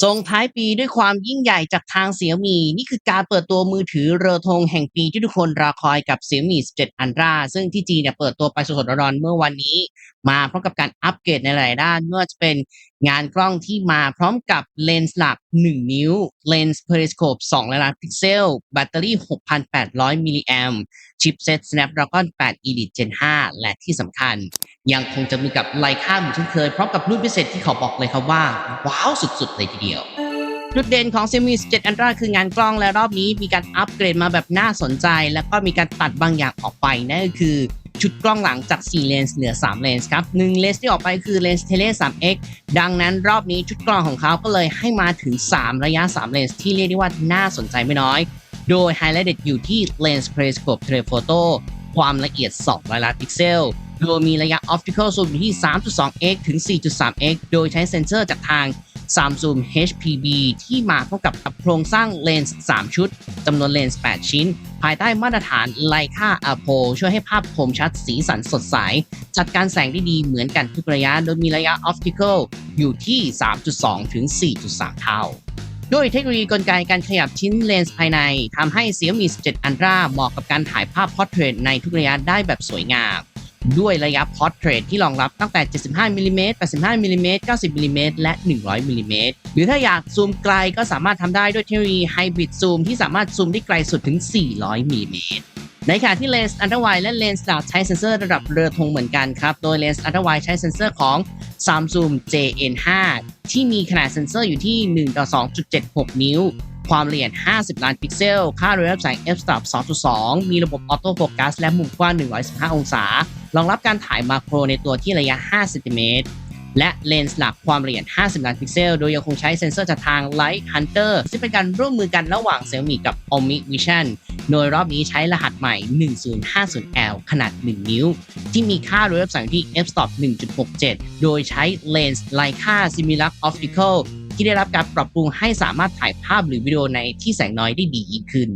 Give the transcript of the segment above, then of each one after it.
ส่งท้ายปีด้วยความยิ่งใหญ่จากทางเสี่ยมีนี่คือการเปิดตัวมือถือเรือธงแห่งปีที่ทุกคนรอคอยกับเสี่ยมี17 Ultra ซึ่งที่จีนเนี่ยเปิดตัวไปสดๆร้อนๆเมื่อวันนี้ มาพร้อมกับการอัปเกรดในหลายด้านไม่ว่าจะเป็นงานกล้องที่มาพร้อมกับเลนส์หลัก 1 นิ้ว เลนส์ periscope 2ล้านพิกเซล แบตเตอรี่ 6,800 มิลลิแอมชิปเซ็ต Snapdragon 8 Elite Gen 5 และที่สำคัญ ยังคงจะมีกับไลค a เหมือนเช่นเคยพร้อมกับรุ่นพิเศษที่เขอบอกเลยครับว่า ว้าวสุดๆเลยทีเดียว จุดเด่นของ Xiaomi 17 Ultra คืองานกล้องและรอบนี้มีการอัปเกรดมาแบบน่าสนใจ แล้วก็มีการตัดบางอย่างออกไปนั่นก็คือชุดกล้องหลังจาก 4 เลนส์เหลือ 3 เลนส์ครับหนึ่งเลนส์ที่ออกไปคือเลนส์เทเล 3x ดังนั้นรอบนี้ชุดกล้องของเขาก็เลยให้มาถึง 3 ระยะ 3 เลนส์ที่เรียกได้ว่าน่าสนใจไม่น้อย โดยไฮไลท์เด็ดอยู่ที่เลนส์ periscope telephoto ความละเอียด 200 ล้านพิกเซล โดยมีระยะ optical zoom อยู่ที่ 3.2x ถึง 4.3x โดยใช้เซ็นเซอร์จากทาง Samsung HPB ที่มาพร้อมกับโครงสร้างเลนส์ 3 ชุด จำนวนเลนส์ 8 ชิ้น ภายใต้มาตรฐาน Leica Apo ช่วยให้ภาพคมชัดสีสันสดใส จัดการแสงได้ดีเหมือนกันทุกระยะ โดยมีระยะ optical อยู่ที่ 3.2 ถึง 4.3 เท่าด้วยเทคโนโลยีกลไกการขยับชิ้นเลนส์ภายในทำให้ Xiaomi 17 Ultra เหมาะกับการถ่ายภาพพอร์เทรตในทุกระยะได้แบบสวยงาม ด้วยระยะพอร์ตเทรตที่รองรับตั้งแต่ 75มิลลิเมตร85มิลลิเมตร90มิลลิเมตรและ 100มิลลิเมตรหรือถ้าอยากซูมไกลก็สามารถทำได้ด้วยเทคโนโลยีไฮบริดซูมที่สามารถซูมได้ไกลสุดถึง 400มิลลิเมตรในขณะที่เลนส์อัลตราไวและเลนส์ดาบใช้เซ็นเซอร์ระดับเรือธงเหมือนกันครับ โดยเลนส์อัลตราไวใช้เซ็นเซอร์ของ Samsung JN5 ที่มีขนาดเซ็นเซอร์อยู่ที่ 1 ต่อ 2.76 นิ้ว ความละเอียด 50 ล้านพิกเซล ค่าเรือแสง f-stop 2.2 มีระบบออโต้โฟกัสและมุมกว้าง 115 องศา รองรับการถ่ายมาโครในตัวที่ระยะ5เซนติเมตรและเลนส์หลักความละเอียด 50 ล้านพิกเซล โดยยังคงใช้เซ็นเซอร์จากทาง Light Hunter ซึ่งเป็นการร่วมมือกันระหว่าง Xiaomi กับ OMNIVISION โดยรอบนี้ใช้รหัสใหม่ 1050L ขนาด 1 นิ้ว ที่มีค่าเรือแสงที่ f-stop 1.67 โดยใช้เลนส์ Leica Similak Optical ที่ได้รับการปรับปรุงให้สามารถถ่ายภาพหรือวิดีโอในที่แสงน้อยได้ดียิ่งขึ้น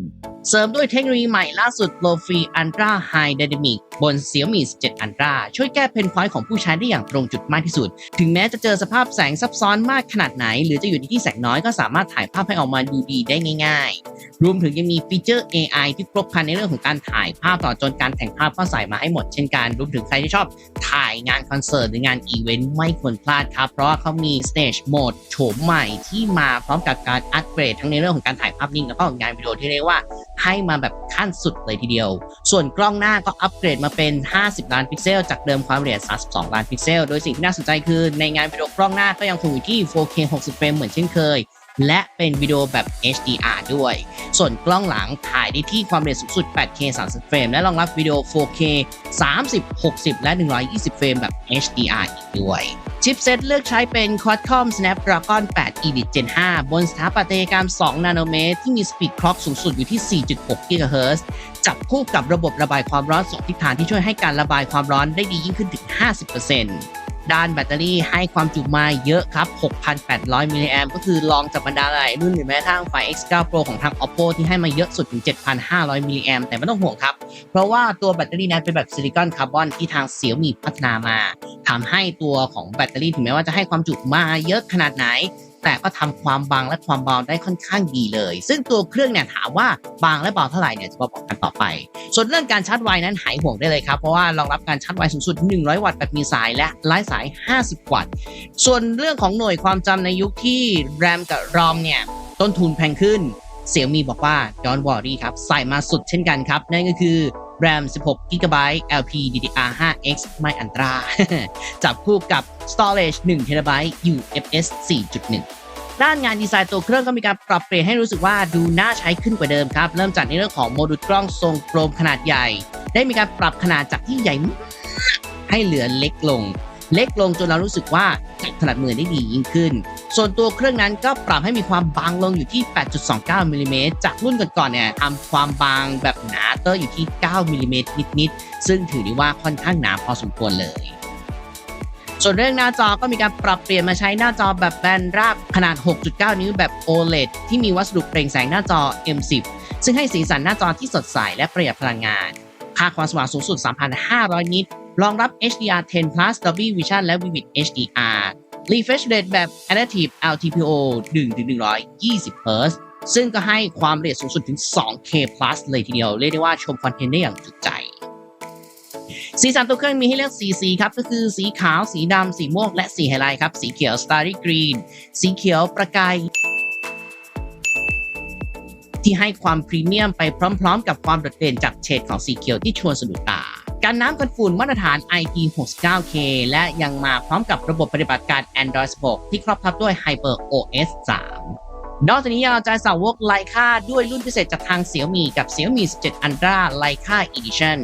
เสริมด้วยเทคโนโลยีใหม่ล่าสุด Low Free Ultra High Dynamic บน Xiaomi 17 Ultra ช่วยแก้เพนพอยต์ของผู้ใช้ได้อย่างตรงจุดมากที่สุด ถึงแม้จะเจอสภาพแสงซับซ้อนมากขนาดไหน หรือจะอยู่ในที่แสงน้อยก็สามารถถ่ายภาพให้ออกมาดูดีได้ง่ายๆ รวมถึงยังมีฟีเจอร์ AI ที่ครบครันในเรื่องของการถ่ายภาพต่อจนการแต่งภาพก็ใส่มาให้หมดเช่นกัน รวมถึงใครที่ชอบถ่ายงานคอนเสิร์ตหรืองานอีเวนต์ไม่ควรพลาดครับ เพราะว่าเขามี Stage Mode โฉมใหม่ที่มาพร้อมกับการอัปเกรดทั้งในเรื่องของการถ่ายภาพนิ่งแล้วก็งานวิดีโอที่เรียกว่าให้มาแบบขั้นสุดเลยทีเดียว ส่วนกล้องหน้าก็อัปเกรดมาเป็น 50 ล้านพิกเซล จากเดิมความละเอียด 32 ล้านพิกเซล โดยสิ่งที่น่าสนใจคือในงานวิดีโอกล้องหน้าก็ยังคงอยู่ที่ 4K 60 เฟรมเหมือนเช่นเคย และเป็นวิดีโอแบบ HDR ด้วย ส่วนกล้องหลังถ่ายได้ที่ความละเอียดสูงสุด 8K 30 เฟรม และรองรับวิดีโอ 4K 30 60 และ 120 เฟรมแบบ HDR อีกด้วย ชิปเซตเลือกใช้เป็น Qualcomm Snapdragon 8 Elite Gen 5 บนสถาปัตยกรรม 2 นาโนเมตร ที่มีสปีดคล็อกสูงสุดอยู่ที่ 4.6 GHz จับคู่กับระบบระบายความร้อนสองทิศทางที่ช่วยให้การระบายความร้อนได้ดียิ่งขึ้นถึง 50% ด้านแบตเตอรี่ให้ความจุมาเยอะครับ 6,800 มิลลิแอมก็คือลองจากบรรดาหลายรุ่นหรือแม้กระทั่งไฟ X9 Pro ของทาง Oppo ที่ให้มาเยอะสุดถึง 7,500 มิลลิแอมแต่ไม่ต้องห่วงครับ เพราะว่าตัวแบตเตอรี่นั้นเป็นแบบซิลิคอนคาร์บอนที่ทางเสี่ยวมีพัฒนามาทำให้ตัวของแบตเตอรี่ถึงแม้ว่าจะให้ความจุมาเยอะขนาดไหน แต่ก็ทำความบางและความเบาได้ค่อนข้างดีเลย ซึ่งตัวเครื่องเนี่ยถามว่าบางและเบาเท่าไหร่เนี่ยจะมาบอกกันต่อไป ส่วนเรื่องการชาร์จไวนั้นหายห่วงได้เลยครับ เพราะว่ารองรับการชาร์จไวสูงสุด 100 วัตต์แบบมีสายและไร้สาย 50 วัตต์ ส่วนเรื่องของหน่วยความจำในยุคที่ RAM กับ ROM เนี่ยต้นทุนแพงขึ้นเสี่ยมีบอกว่าย้อนวอรี่ครับ ใส่มาสุดเช่นกันครับ นั่นก็คือ RAM 16 GB LPDDR5X ไม่อันตรา จับคู่กับ Storage 1 TB UFS 4.1ด้านงานดีไซน์ตัวเครื่องก็มีการปรับเปลี่ยนให้รู้สึกว่าดูน่าใช้ขึ้นกว่าเดิมครับ เริ่มจากในเรื่องของโมดูลกล้องทรงกลมขนาดใหญ่ ได้มีการปรับขนาดจากที่ใหญ่ ให้เหลือเล็กลง เล็กลงจนเรารู้สึกว่าจับถนัดมือได้ดียิ่งขึ้น ส่วนตัวเครื่องนั้นก็ปรับให้มีความบางลงอยู่ที่ 8.29มิลลิเมตรจากรุ่นก่อนๆเนี่ยทำความบางแบบหนาเตอร์อยู่ที่ 9มิลลิเมตรนิดๆ ซึ่งถือได้ว่าค่อนข้างหนาพอสมควรเลย ส่วนเรื่องหน้าจอก็มีการปรับเปลี่ยนมาใช้หน้าจอแบบแบนราบขนาด 6.9 นิ้วแบบ OLED ที่มีวัสดุเปล่งแสงหน้าจอ M10 ซึ่งให้สีสันหน้าจอที่สดใสและประหยัดพลังงาน ค่าความสว่างสูงสุด 3,500 นิตรองรับ HDR10 Plus Dolby Vision และ Vivid HDR refresh rate แบบ adaptive LTPO 1-120 Hz ซึ่งก็ให้ความเร็วสูงสุดถึง 2K plus เลยทีเดียว เรียกได้ว่าชมคอนเทนต์ได้อย่างจุใจ สีสันตัวเครื่องมีให้เลือกสีสีครับ ก็คือสีขาว สีดำ สีม่วง และสีไฮไลท์ครับ สีเขียว Starry Green สีเขียวประกายที่ให้ความพรีเมียมไปพร้อม ๆ กับความโดดเด่นจากเฉดของสีเขียวที่ชวนสะดุดตา การน้ำกันฝุ่นมาตรฐาน IP69K และยังมาพร้อมกับระบบปฏิบัติการ Android 6 ที่ครอบทับด้วย Hyper OS 3นอกจากนี้ยังเอาใจสาวกไลค่าด้วยรุ่นพิเศษจากทาง Xiaomi กับ Xiaomi 17 Ultra Leica Edition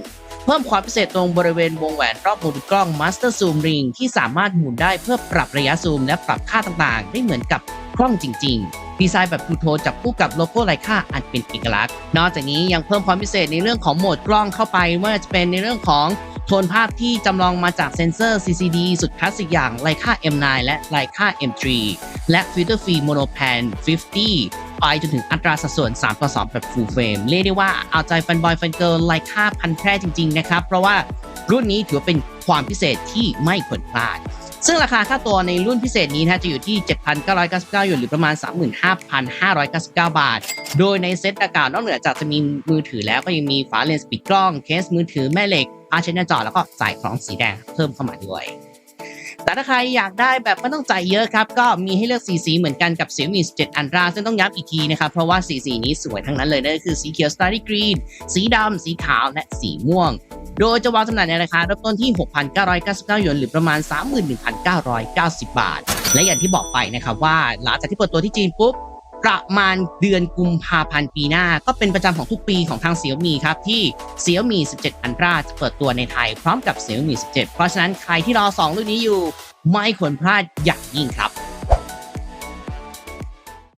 เพิ่มความพิเศษตรงบริเวณวงแหวนรอบมดูลกล้อง Master Zoom Ring ที่สามารถหมุนได้เพื่อปรับระยะซูมและปรับค่าต่างๆ ได้เหมือนกับกล้องจริง ๆ ดีไซน์แบบทูโทนจับคู่กับโลโก้ไลค่าอันเป็นเอกลักษณ์ นอกจากนี้ยังเพิ่มความพิเศษในเรื่องของโหมดกล้องเข้าไปว่าจะเป็นในเรื่องของโทนภาพที่จำลองมาจากเซ็นเซอร์ CCD สุดคลาสสิกอย่าง Leica M9 และ Leica M3 และฟิลเตอร์ฟรีโมโนแพน 50 ไปจนถึงอัตราสัดส่วน 3 ต่อ 2 แบบ full frame เรียกได้ว่าเอาใจแฟนบอยแฟนเกิร์ลไลค่าพันแพร่จริง ๆ นะครับ เพราะว่ารุ่นนี้ถือเป็นความพิเศษที่ไม่ควรพลาด ซึ่งราคาค่าตัวในรุ่นพิเศษนี้นะจะอยู่ที่ 7,999หยวนหรือประมาณ 35,599 บาท โดยในเซตดังกาวนอกเหนือจากจะมีมือถือแล้วก็ยังมีฝาเลนส์ปิดกล้อง เคสมือถือแม่เหล็กพาเชนหน้าจอแล้วก็สายคล้องสีแดงเพิ่มเข้ามาด้วยแต่ถ้าใครอยากได้แบบไม่ต้องจ่ายเยอะครับ ก็มีให้เลือกสีสีเหมือนกันกับ Xiaomi 17 Ultra ซึ่งต้องย้ำอีกทีนะครับ เพราะว่าสีสีนี้สวยทั้งนั้นเลยนั่นก็คือสีเขียว Starry Green สีดำสีขาวและสีม่วง โดยจะวางจำหน่ายในราคาเริ่มต้นที่ 6,999หยวนหรือประมาณ 31,990 บาท และอย่างที่บอกไปนะครับว่าหลังจากที่เปิดตัวที่จีนปุ๊บประมาณเดือนกุมภาพันธ์ปีหน้า ก็เป็นประจำของทุกปีของทาง Xiaomi ครับ ที่ Xiaomi 17 Ultra จะเปิดตัวในไทยพร้อมกับ Xiaomi 17 เพราะฉะนั้นใครที่รอ 2 รุ่นนี้อยู่ ไม่ควรพลาดอย่างยิ่งครับ